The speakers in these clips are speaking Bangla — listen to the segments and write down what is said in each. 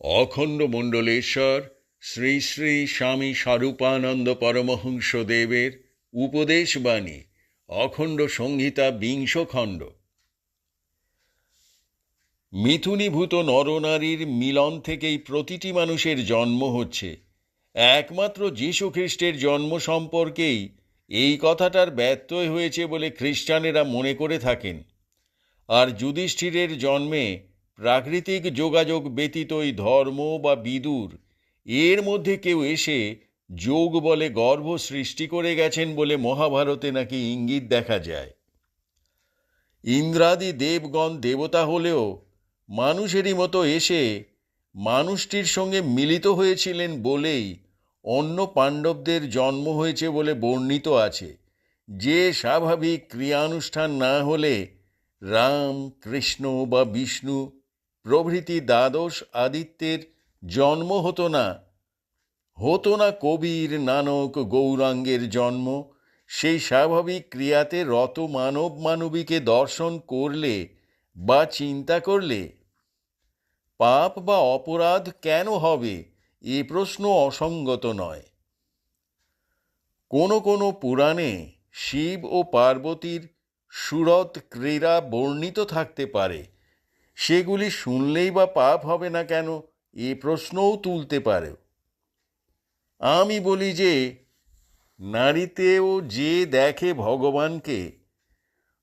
অখণ্ড মণ্ডলেশ্বর, শ্রী শ্রী স্বামী স্বরূপানন্দ পরমহংস দেবের উপদেশবাণী, অখণ্ড সংহিতা বিংশ খণ্ড মিথুনীভূত নরনারীর মিলন থেকেই প্রতিটি মানুষের জন্ম হচ্ছে। একমাত্র যীশু খ্রিস্টের জন্ম সম্পর্কেই এই কথাটার ব্যত্যয় হয়েছে বলে খ্রিস্টানেরা মনে করে থাকেন। আর যুধিষ্ঠিরের জন্মে প্রাকৃতিক যোগাযোগ ব্যতীতই ধর্ম বা বিদুর, এর মধ্যে কেউ এসে যোগ বলে গর্ভ সৃষ্টি করে গেছেন বলে মহাভারতে নাকি ইঙ্গিত দেখা যায়। ইন্দ্রাদি দেবগণ দেবতা হলেও মানুষেরই মতো এসে মানুষটির সঙ্গে মিলিত হয়েছিলেন বলেই অন্য পাণ্ডবদের জন্ম হয়েছে বলে বর্ণিত আছে। যে স্বাভাবিক ক্রিয়ানুষ্ঠান না হলে রাম, কৃষ্ণ বা বিষ্ণু প্রভৃতি দ্বাদশ আদিত্যের জন্ম হতো না। হতো না কবির নানক গৌরাঙ্গের জন্ম। সেই স্বাভাবিক ক্রিয়াতে রত মানব মানবীকে দর্শন করলে বা চিন্তা করলে পাপ বা অপরাধ কেন হবে এ প্রশ্ন অসঙ্গত নয়। কোনো কোনো পুরাণে শিব ও পার্বতীর সুরত ক্রীড়া বর্ণিত থাকতে পারে। সেগুলি শুনলেই বা পাপ হবে না কেন? এ প্রশ্নও তুলতে পারে। আমি বলি যে, নারীতেও যে দেখে ভগবানকে,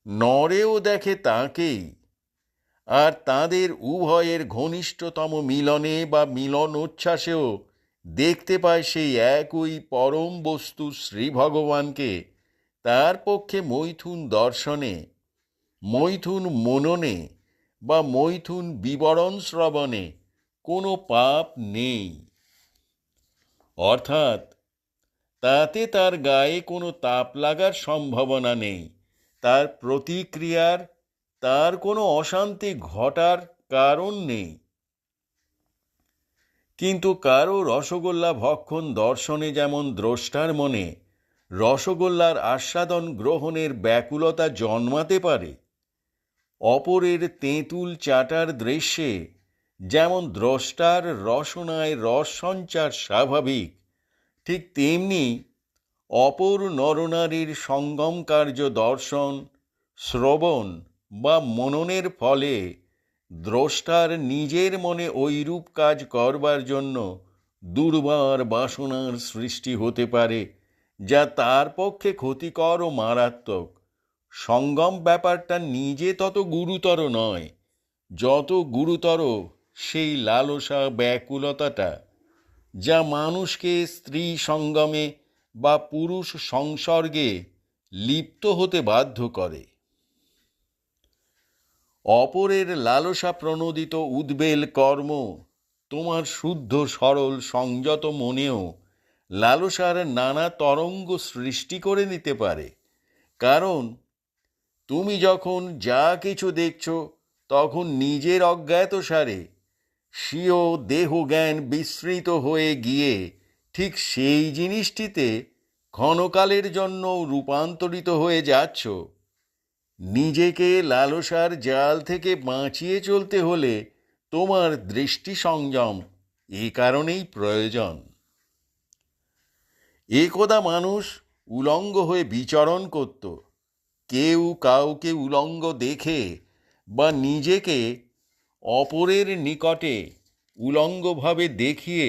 নরেও দেখে তাকেই, আর তাদের উভয়ের ঘনিষ্ঠতম মিলনে বা মিলন উচ্ছ্বাসেও দেখতে পায় সেই একই পরম বস্তু শ্রী ভগবানকে। তার পক্ষে মৈথুন দর্শনে, মৈথুন মননে বা মৈথুন বিবরণ শ্রবণে কোনো পাপ নেই। অর্থাৎ, তাতে তার গায়ে কোনো তাপ লাগার সম্ভাবনা নেই। তার প্রতিক্রিয়ার, তার কোনো অশান্তি ঘটার কারণ নেই। কিন্তু কারও রসগোল্লা ভক্ষণ দর্শনে যেমন দ্রষ্টার মনে, রসগোল্লার আস্বাদন গ্রহণের ব্যাকুলতা জন্মাতে পারে। অপরের তেঁতুল চাটার দৃশ্যে, যেমন দ্রষ্টার রসনায় রস সঞ্চার স্বাভাবিক, ঠিক তেমনি অপর নরনারীর সঙ্গম কার্য দর্শন, শ্রবণ বা মননের ফলে দ্রষ্টার নিজের মনে ঐরূপ কাজ করবার জন্য দুর্বার বাসনার সৃষ্টি হতে পারে, যা তার পক্ষে ক্ষতিকর ও মারাত্মক। সঙ্গম ব্যাপারটা নিজে তত গুরুতর নয়, যত গুরুতর সেই লালসা ব্যাকুলতাটা, যা মানুষকে স্ত্রী সঙ্গমে বা পুরুষ সংসর্গে লিপ্ত হতে বাধ্য করে। অপরের লালসা প্রণোদিত উদ্বেল কর্ম তোমার শুদ্ধ সরল সংযত মনেও লালসার নানা তরঙ্গ সৃষ্টি করে নিতে পারে, কারণ তুমি যখন যা কিছু দেখছ, তখন নিজের অজ্ঞাত সারে স্বীয় দেহ জ্ঞান বিস্মৃত হয়ে গিয়ে ঠিক সেই জিনিসটিতে ক্ষণকালের জন্য রূপান্তরিত হয়ে যাচ্ছ। নিজেকে লালসার জাল থেকে বাঁচিয়ে চলতে হলে তোমার দৃষ্টি সংযম এ কারণেই প্রয়োজন। একদা মানুষ উলঙ্গ হয়ে বিচরণ করত। কেউ কাউকে উলঙ্গ দেখে বা নিজেকে অপরের নিকটে উলঙ্গভাবে দেখিয়ে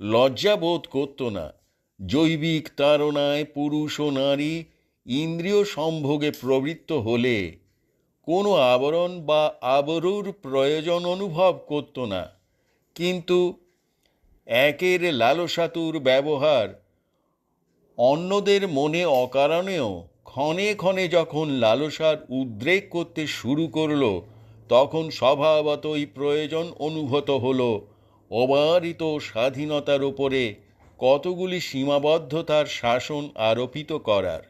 লজ্জা বোধ করত না। জৈবিক তাড়নায় পুরুষ ও নারী ইন্দ্রিয় সম্ভোগে প্রবৃত্ত হলে কোনো আবরণ বা আবরুর প্রয়োজন অনুভব করত না। কিন্তু একের লালসাতুর ব্যবহার অন্যদের মনে অকারণেও ক্ষণে ক্ষণে যখন লালসার উদ্রেক করতে শুরু করল, তখন স্বভাবতই প্রয়োজন অনুভূত হল। অবারিত স্বাধীনতার ওপরে কতগুলি সীমাবদ্ধতার শাসন আরোপিত করার।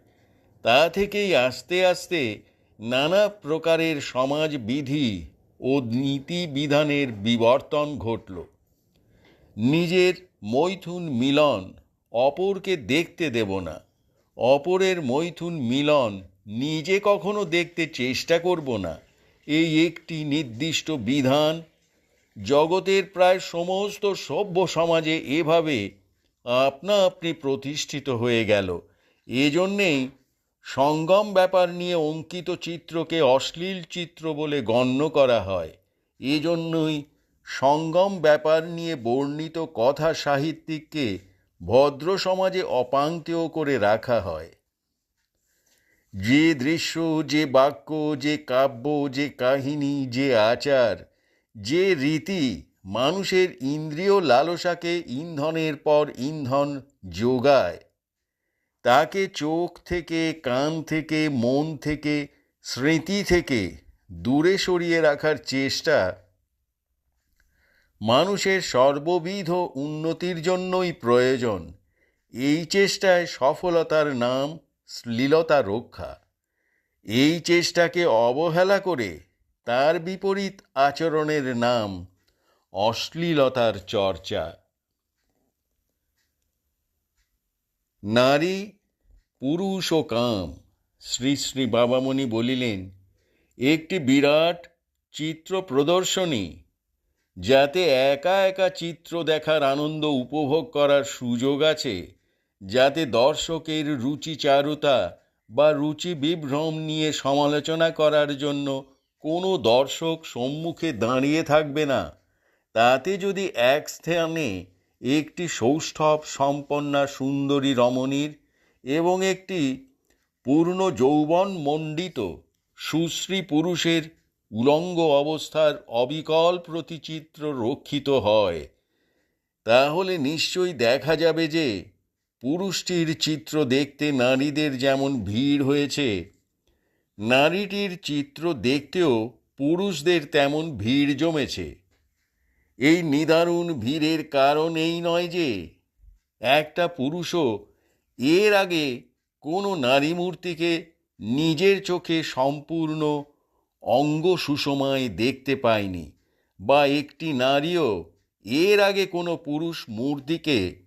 তা থেকেই আস্তে আস্তে নানা প্রকারের সমাজ বিধি ও নীতি বিধানের বিবর্তন ঘটল। নিজের মৈথুন মিলন অপরকে দেখতে দেব না। অপরের মৈথুন মিলন নিজে কখনো দেখতে চেষ্টা করব না। এই একটি নির্দিষ্ট বিধান, জগতের প্রায় সমস্ত সভ্য সমাজে এভাবে আপনা আপনি প্রতিষ্ঠিত হয়ে গেল। এজন্যেই সঙ্গম ব্যাপার নিয়ে অঙ্কিত চিত্রকে অশ্লীল চিত্র বলে গণ্য করা হয়। এজন্যই সঙ্গম ব্যাপার নিয়ে বর্ণিত কথা সাহিত্যিককে ভদ্র সমাজে অপাঙ্ক্তেয় করে রাখা হয়। যে দৃশ্য, যে বাক্য, যে কাব্য, যে কাহিনী, যে আচার, যে রীতি মানুষের ইন্দ্রিয় লালসাকে ইন্ধনের পর ইন্ধন যোগায়। তাকে চোখ থেকে, কান থেকে, মন থেকে, স্মৃতি থেকে দূরে সরিয়ে রাখার চেষ্টা মানুষের সর্ববিধ উন্নতির জন্যই প্রয়োজন। এই চেষ্টায় সফলতার নাম শ্লীলতা রক্ষা। এই চেষ্টাকে অবহেলা করে তার বিপরীত আচরণের নাম অশ্লীলতার চর্চা। নারী, পুরুষ ও কাম, শ্রী শ্রী বাবামণি বলিলেন, একটি বিরাট চিত্র প্রদর্শনী যাতে একা একা চিত্র দেখার আনন্দ উপভোগ করার সুযোগ আছে, যাতে দর্শকের রুচিচারুতা বা রুচি বিভ্রম নিয়ে সমালোচনা করার জন্য কোনো দর্শক সম্মুখে দাঁড়িয়ে থাকবে না। তাতে যদি এক স্থানে একটি সৌষ্ঠব সম্পন্না সুন্দরী রমণীর এবং একটি পূর্ণ যৌবন মণ্ডিত সুশ্রী পুরুষের উলঙ্গ অবস্থার অবিকল প্রতিচিত্র রক্ষিত হয়। তাহলে নিশ্চয়ই দেখা যাবে যে, পুরুষটির চিত্র দেখতে নারীদের যেমন ভিড় হয়েছে, নারীটির চিত্র দেখতেও পুরুষদের তেমন ভিড় জমেছে। এই নিদারুণ ভিড়ের কারণ এই নয় যে, একটা পুরুষও এর আগে কোনো নারী মূর্তিকে নিজের চোখে সম্পূর্ণ অঙ্গ সুষমায় দেখতে পায়নি বা একটি নারীও এর আগে কোনো পুরুষ মূর্তিকে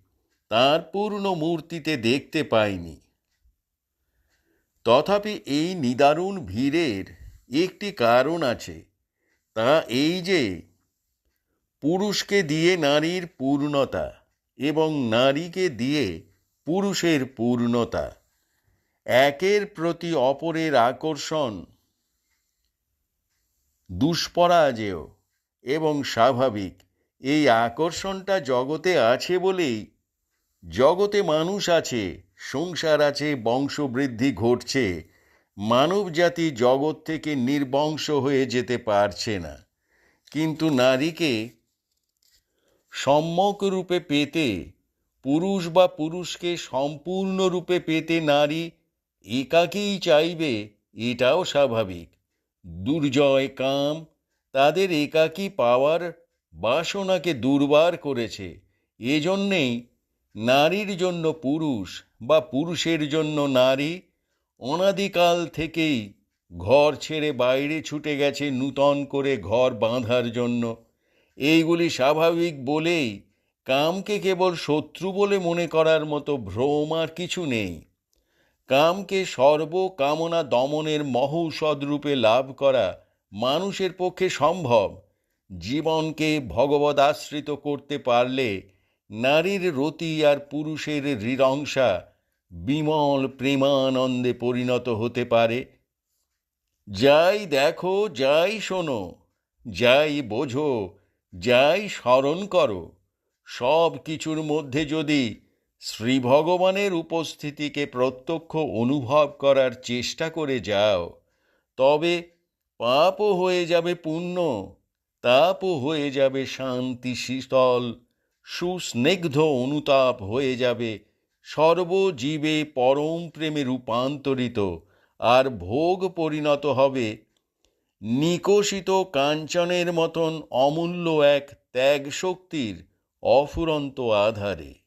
তার পূর্ণ মূর্তিতে দেখতে পায়নি তথাপি এই নিদারুণ ভিড়ের একটি কারণ আছে। তা এই যে, পুরুষকে দিয়ে নারীর পূর্ণতা এবং নারীকে দিয়ে পুরুষের পূর্ণতা, একের প্রতি অপরের আকর্ষণ দুষ্পরাজেয় এবং স্বাভাবিক। এই আকর্ষণটা জগতে আছে বলেই জগতে মানুষ আছে, সংসার আছে, বংশবৃদ্ধি ঘটছে। মানব জাতি জগৎ থেকে নির্বংশ হয়ে যেতে পারছে না। কিন্তু নারীকে সম্যক রূপে পেতে, পুরুষ বা পুরুষকে সম্পূর্ণরূপে পেতে নারী একাকেই চাইবে, এটাও স্বাভাবিক। দুর্জয় কাম, তাদের একাকী পাওয়ার বাসনাকে দুর্বার করেছে। এজন্যেই নারীর জন্য পুরুষ বা পুরুষের জন্য নারী অনাদিকাল থেকেই ঘর ছেড়ে বাইরে ছুটে গেছে নূতন করে ঘর বাঁধার জন্য। এইগুলি স্বাভাবিক বলেই কামকে কেবল শত্রু বলে মনে করার মতো ভ্রম আর কিছু নেই। কামকে সর্বকামনা দমনের মহৌষধ রূপে লাভ করা মানুষের পক্ষে সম্ভব। জীবনকে ভগবদ আশ্রিত করতে পারলে নারীর রতি আর পুরুষের হৃদংসা বিমল প্রেমানন্দে পরিণত হতে পারে। যাই দেখো, যাই শোনো, যাই বোঝো, যাই স্মরণ করো সব কিছুর মধ্যে যদি শ্রী ভগবানের উপস্থিতিকে প্রত্যক্ষ অনুভব করার চেষ্টা করে যাও। তবে পাপও হয়ে যাবে পুণ্য, তাপও হয়ে যাবে শান্তি শীতল, সুস্নিগ্ধ অনুতাপ হয়ে যাবে সর্বজীবে পরম প্রেমে রূপান্তরিত, আর ভোগ পরিণত হবে। নিকশিত কাঞ্চনের মতন অমূল্য এক ত্যাগ শক্তির অফুরন্ত আধারে।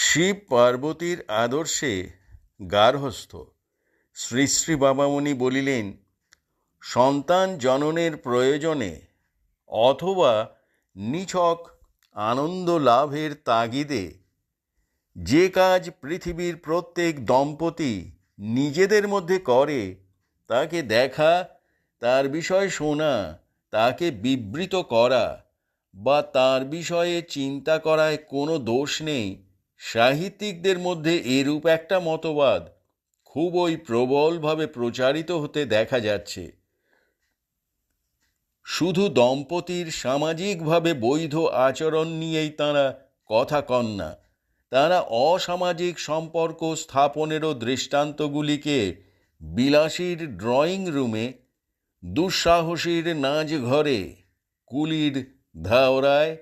শিব পার্বতীর আদর্শে গার্হস্থ। শ্রী শ্রী বাবামণি বলিলেন, সন্তান জননের প্রয়োজনে অথবা নিছক আনন্দ লাভের তাগিদে যে কাজ পৃথিবীর প্রত্যেক দম্পতি নিজেদের মধ্যে করে, তাকে দেখা, তার বিষয়ে শোনা, তাকে বিবৃত করা বা তার বিষয়ে চিন্তা করায় কোনো দোষ নেই। সাহিত্যিকদের মধ্যে এরূপ একটা মতবাদ খুবই প্রবলভাবে প্রচারিত হতে দেখা যাচ্ছে। শুধু দম্পতির সামাজিকভাবে বৈধ আচরণ নিয়েই তাঁরা কথা কন না, তারা অসামাজিক সম্পর্ক স্থাপনেরও দৃষ্টান্তগুলিকে বিলাসীর ড্রয়িং রুমে, দুঃসাহসীর নাচ ঘরে, কুলির ধাওরায়,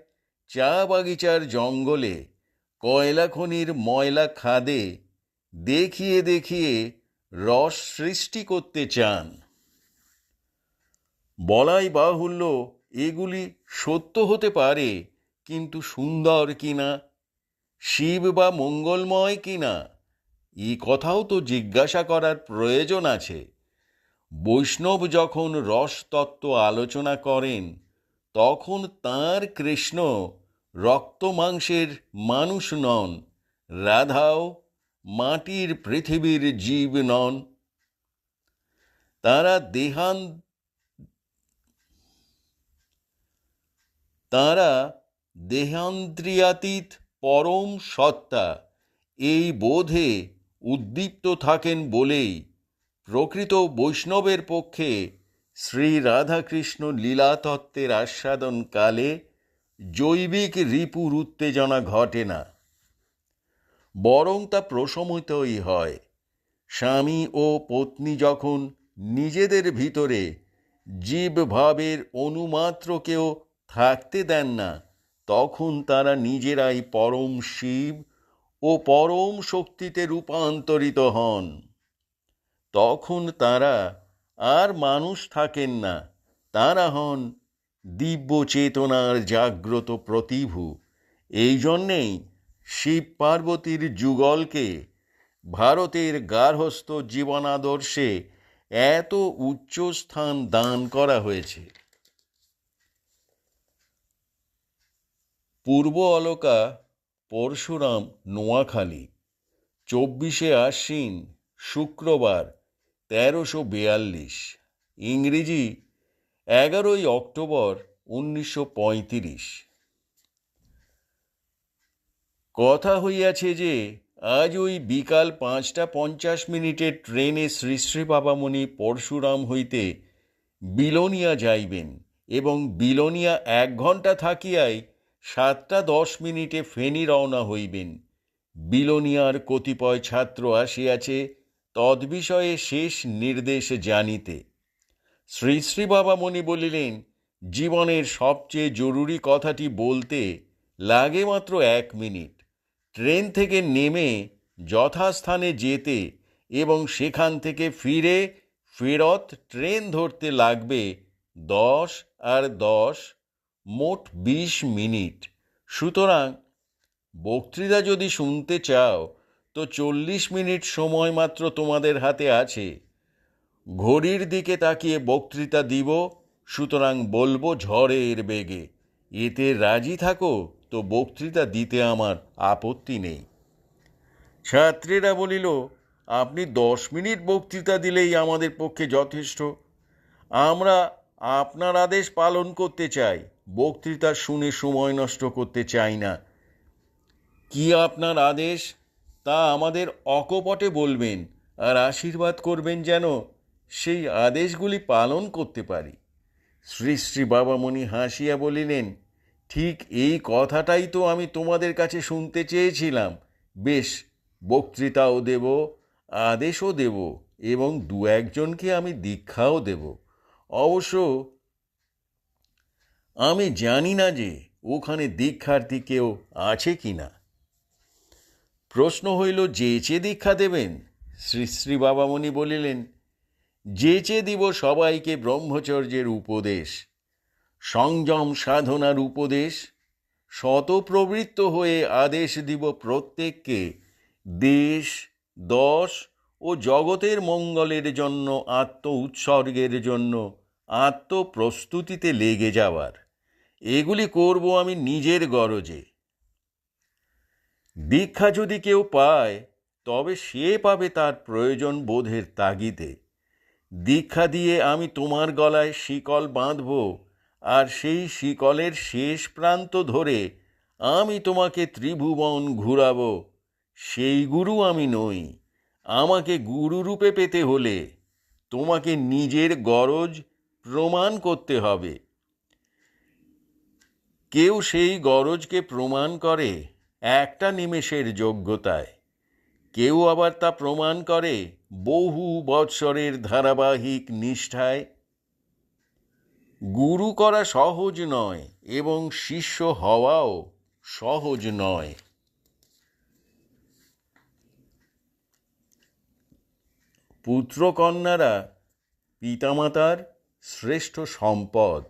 চা বাগিচার জঙ্গলে কয়লা খনির ময়লা খাদে দেখিয়ে দেখিয়ে রস সৃষ্টি করতে চান। বলাই বাহুল্য, এগুলি সত্য হতে পারে, কিন্তু সুন্দর কিনা? শিব বা মঙ্গলময় কিনা? এই কথাও তো জিজ্ঞাসা করার প্রয়োজন আছে। বৈষ্ণব যখন রসতত্ত্ব আলোচনা করেন, তখন তার কৃষ্ণ রক্ত মাংসের মানুষ নন, রাধাও মাটির পৃথিবীর জীব নন। তারা দেহান, তারা দেহান্দ্রিয়াতীত পরম সত্তা, এই বোধে উদ্দীপ্ত থাকেন বলেই প্রকৃত বৈষ্ণবের পক্ষে শ্রী রাধাকৃষ্ণ লীলাতত্ত্বের আস্বাদনকালে জৈবিক রিপুর উত্তেজনা ঘটে না। বরং তা প্রশমিতই হয়। স্বামী ও পত্নী যখন নিজেদের ভিতরে জীবভাবের অনুমাত্রকেও থাকতে দেন না, তখন তারা নিজেরাই পরম শিব ও পরম শক্তিতে রূপান্তরিত হন। তখন তারা আর মানুষ থাকেন না, তারা হন দিব্য চেতনার জাগ্রত প্রতিভু। এই জন্যেই শিব পার্বতীর যুগলকে ভারতের গার্হস্থ জীবনাদর্শে এত উচ্চ স্থান দান করা হয়েছে। পূর্ব অলকা পরশুরাম, নোয়াখালী, চব্বিশে আশ্বিন, শুক্রবার, তেরোশো বেয়াল্লিশ। ইংরেজি এগারোই অক্টোবর উনিশশো পঁয়ত্রিশ। কথা হইয়াছে যে, আজ ওই বিকাল পাঁচটা পঞ্চাশ মিনিটের ট্রেনে শ্রী শ্রী বাবামণি পরশুরাম হইতে বিলোনিয়া যাইবেন এবং বিলোনিয়া এক ঘণ্টা থাকিয়াই সাতটা দশ মিনিটে ফেনী রওনা হইবেন। বিলোনিয়ার কতিপয় ছাত্র আসিয়াছে, তদ্বিষয়ে শেষ নির্দেশ জানিতে। শ্রী শ্রী বাবামণি বলিলেন, জীবনের সবচেয়ে জরুরি কথাটি বলতে লাগে মাত্র এক মিনিট। ট্রেন থেকে নেমে যথাস্থানে যেতে এবং সেখান থেকে ফিরে ফেরত ট্রেন ধরতে লাগবে দশ আর দশ মোট বিশ মিনিট। সুতরাং বক্তৃতা যদি শুনতে চাও, তো চল্লিশ মিনিট সময় মাত্র তোমাদের হাতে আছে। ঘড়ির দিকে তাকিয়ে বক্তৃতা দিব, সুতরাং বলব ঝড়ের বেগে। এতে রাজি থাকো, তো বক্তৃতা দিতে আমার আপত্তি নেই। ছাত্রীরা বলিল, আপনি দশ মিনিট বক্তৃতা দিলেই আমাদের পক্ষে যথেষ্ট। আমরা আপনার আদেশ পালন করতে চাই, বক্তৃতা শুনে সময় নষ্ট করতে চাই না। কি আপনার আদেশ? তা আমাদের অকপটে বলবেন, আর আশীর্বাদ করবেন যেন সেই আদেশগুলি পালন করতে পারি। শ্রী শ্রী বাবামণি হাসিয়া বলিলেন, ঠিক এই কথাটাই তো আমি তোমাদের কাছে শুনতে চেয়েছিলাম। বেশ, বক্তৃতাও দেব, আদেশও দেব এবং দু একজনকে আমি দীক্ষাও দেব। অবশ্য আমি জানি না যে ওখানে দীক্ষার্থী কেউ আছে কি না। প্রশ্ন হইল যে চেয়ে দীক্ষা দেবেন শ্রী শ্রী বাবামণি বলিলেন যেচে দিব সবাইকে ব্রহ্মচর্যের উপদেশ, সংযম সাধনার উপদেশ শতপ্রবৃত্ত হয়ে আদেশ দিব প্রত্যেককে, দেশ, দশ ও জগতের মঙ্গলের জন্য, আত্ম উৎসর্গের জন্য আত্মপ্রস্তুতিতে লেগে যাওয়ার। এগুলি করব আমি নিজের গরজে। দীক্ষা যদি কেউ পায়, তবে সে পাবে তার প্রয়োজন বোধের তাগিদে। দীক্ষা দিয়ে আমি তোমার গলায় শিকল বাঁধব, আর সেই শিকলের শেষ প্রান্ত ধরে আমি তোমাকে ত্রিভুবন ঘুরাব। সেই গুরু আমি নই। আমাকে গুরু রূপে পেতে হলে তোমাকে নিজের গরজ প্রমাণ করতে হবে। কেউ সেই গরজকে প্রমাণ করে একটা নিমেষের যোগ্যতায়। কেউ আবার তা প্রমাণ করে বহু বৎসরের ধারাবাহিক নিষ্ঠায় গুরু করা সহজ নয় এবং শিষ্য হওয়াও সহজ নয়। পুত্রকন্যারা পিতামাতার শ্রেষ্ঠ সম্পদ।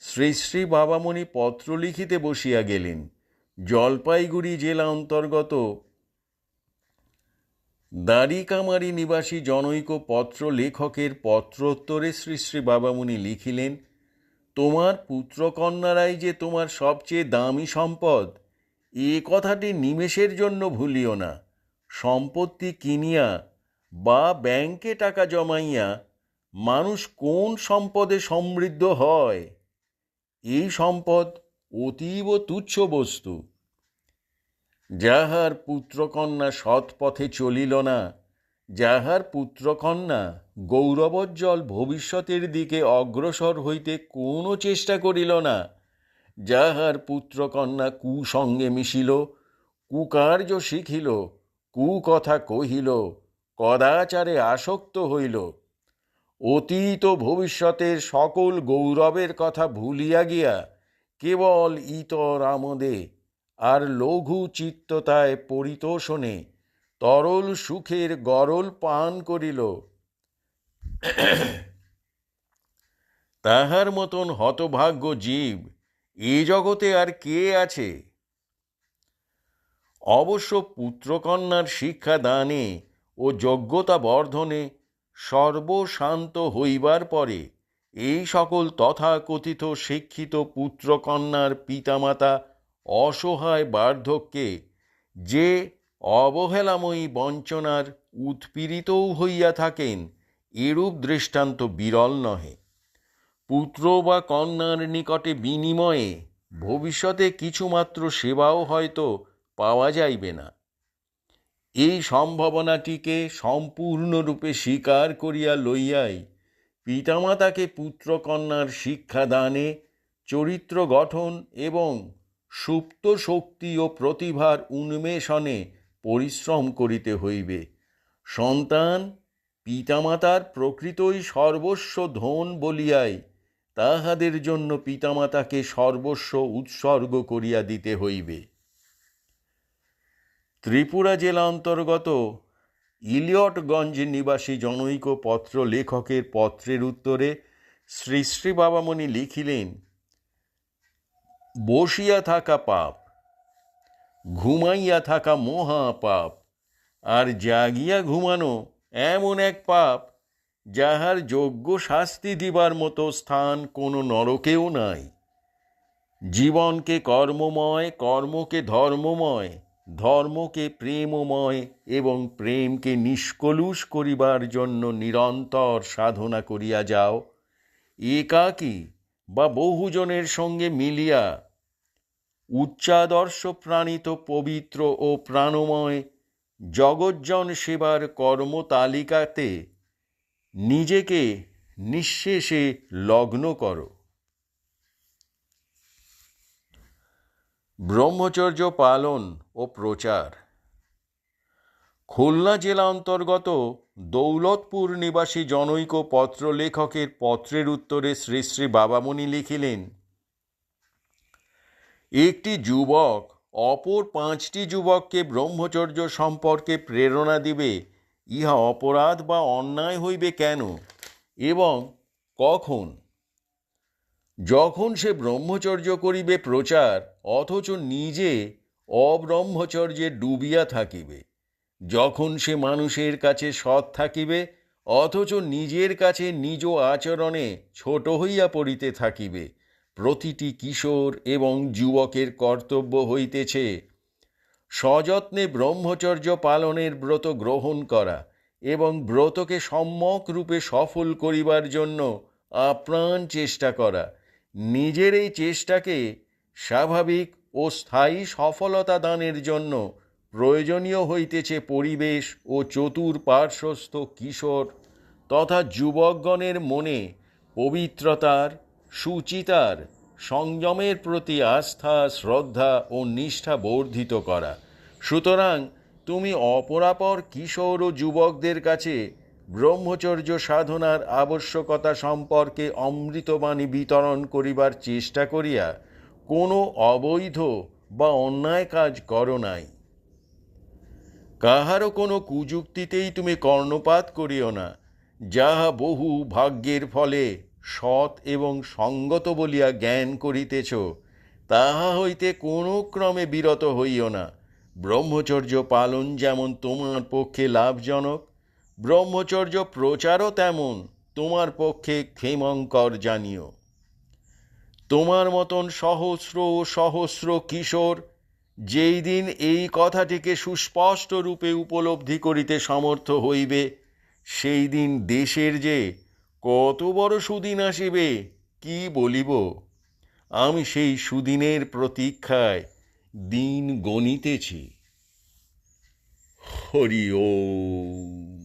শ্রী শ্রী বাবামণি পত্র লিখিতে বসিয়া গেলেন, জলপাইগুড়ি জেলা অন্তর্গত দাড়িকামারি নিবাসী জনৈক পত্র লেখকের পত্রোত্তরে শ্রী শ্রী বাবামুনি লিখিলেন, তোমার পুত্রকন্যারাই যে তোমার সবচেয়ে দামি সম্পদ, এ কথাটি নিমেষের জন্য ভুলিও না। সম্পত্তি কিনিয়া বা ব্যাংকে টাকা জমাইয়া মানুষ কোন সম্পদে সমৃদ্ধ হয়? এই সম্পদ অতীব তুচ্ছ বস্তু। যাহার পুত্রকন্যা সৎ পথে চলিল না, যাহার পুত্রকন্যা গৌরবজ্জ্বল ভবিষ্যতের দিকে অগ্রসর হইতে কোনো চেষ্টা করিল না, যাহার পুত্রকন্যা কুসঙ্গে মিশিল, কুকার্য শিখিল, কুকথা কহিল, কদাচারে আসক্ত হইল। অতীত ভবিষ্যতের সকল গৌরবের কথা ভুলিয়া গিয়া কেবল ইতর আমোদে আর লঘু চিত্ততায় পরিতোষণে তরল সুখের গরল পান করিল। তাহার মতন হতভাগ্য জীব এ জগতে আর কে আছে? অবশ্য পুত্রকন্যার শিক্ষা দানে ও যোগ্যতা বর্ধনে সর্বশান্ত হইবার পরে এই সকল তথাকথিত শিক্ষিত পুত্রকন্যার পিতামাতা অসহায় বার্ধক্যে যে অবহেলাময়ী বঞ্চনার উৎপীড়িতও হইয়া থাকেন, এরূপ দৃষ্টান্ত বিরল নহে। পুত্র বা কন্যার নিকটে বিনিময়ে ভবিষ্যতে কিছুমাত্র সেবাও হয়তো পাওয়া যাইবে না। এই সম্ভাবনাটিকে সম্পূর্ণরূপে স্বীকার করিয়া লইয়াই পিতামাতাকে পুত্রকন্যার শিক্ষাদানে, চরিত্র গঠন এবং সুপ্ত শক্তি ও প্রতিভার উন্মেষণে পরিশ্রম করিতে হইবে। সন্তান, পিতামাতার প্রকৃতই সর্বস্ব ধন বলিয়াই তাহাদের জন্য পিতামাতাকে সর্বস্ব উৎসর্গ করিয়া দিতে হইবে। ত্রিপুরা জেলা অন্তর্গত ইলিয়টগঞ্জ নিবাসী জনৈক পত্র লেখকের পত্রের উত্তরে শ্রী শ্রী বাবামণি লিখিলেন বসিয়া থাকা পাপ, ঘুমাইয়া থাকা মহা পাপ, আর জাগিয়া ঘুমানো এমন এক পাপ যাহার যোগ্য শাস্তি দিবার মতো স্থান কোনো নরকেও নাই। জীবনকে কর্মময়, কর্মকে ধর্মময়, ধর্মকে প্রেমময় এবং প্রেমকে নিষ্কলুষ করিবার জন্য নিরন্তর সাধনা করিয়া যাও। একাকী বা বহুজনের সঙ্গে মিলিয়া উচ্চাদর্শ প্রাণিত পবিত্র ও প্রাণময় জগজ্জন সেবার কর্মতালিকাতে নিজেকে নিঃশেষে লগ্ন করো। ব্রহ্মচর্য পালন ও প্রচার। খুলনা জেলা অন্তর্গত দৌলতপুর নিবাসী জনৈক পত্র লেখকের পত্রের উত্তরে শ্রী শ্রী বাবামণি লিখিলেন, একটি যুবক, অপর পাঁচটি যুবককে ব্রহ্মচর্য সম্পর্কে প্রেরণা দিবে, ইহা অপরাধ বা অন্যায় হইবে কেন? এবং কখন? যখন সে ব্রহ্মচর্য করিবে প্রচার, অথচ নিজে অব্রহ্মচর্যে ডুবিয়া থাকিবে। যখন সে মানুষের কাছে সৎ থাকিবে, অথচ নিজের কাছে নিজ আচরণে ছোট হইয়া পড়িতে থাকিবে, প্রতিটি কিশোর এবং যুবকের কর্তব্য হইতেছে সযত্নে ব্রহ্মচর্য পালনের ব্রত গ্রহণ করা এবং ব্রতকে সম্যক রূপে সফল করিবার জন্য আপ্রাণ চেষ্টা করা। নিজের এই চেষ্টাকে স্বাভাবিক ও স্থায়ী সফলতা দানের জন্য প্রয়োজনীয় হইতেছে পরিবেশ ও চতুর পার্শ্বস্থ কিশোর তথা যুবকগণের মনে পবিত্রতার, সুচিতার, সংযমের প্রতি আস্থা, শ্রদ্ধা ও নিষ্ঠা বর্ধিত করা। সুতরাং তুমি অপরাপর কিশোর ও যুবকদের কাছে ব্রহ্মচর্য সাধনার আবশ্যকতা সম্পর্কে অমৃতবাণী বিতরণ করিবার চেষ্টা করিয়া কোনো অবৈধ বা অন্যায় কাজ করো নাই। কাহারও কোনো কুযুক্তিতেই তুমি কর্ণপাত করিও না, যাহা বহু ভাগ্যের ফলে সৎ এবং সঙ্গত বলিয়া জ্ঞান করিতেছ, তাহা হইতে কোনো ক্রমে বিরত হইও না। ব্রহ্মচর্য পালন যেমন তোমার পক্ষে লাভজনক, ব্রহ্মচর্য প্রচারও তেমন তোমার পক্ষে ক্ষেমঙ্কর জানিও। তোমার মতন সহস্র সহস্র কিশোর যেই দিন এই কথাটিকে সুস্পষ্ট রূপে উপলব্ধি করিতে সমর্থ হইবে, সেই দিন দেশের যে কত বড় সুদিন আসিবে, কি বলিব? আমি সেই সুদিনের প্রতীক্ষায় দিন গণিতেছি। হরি ওম।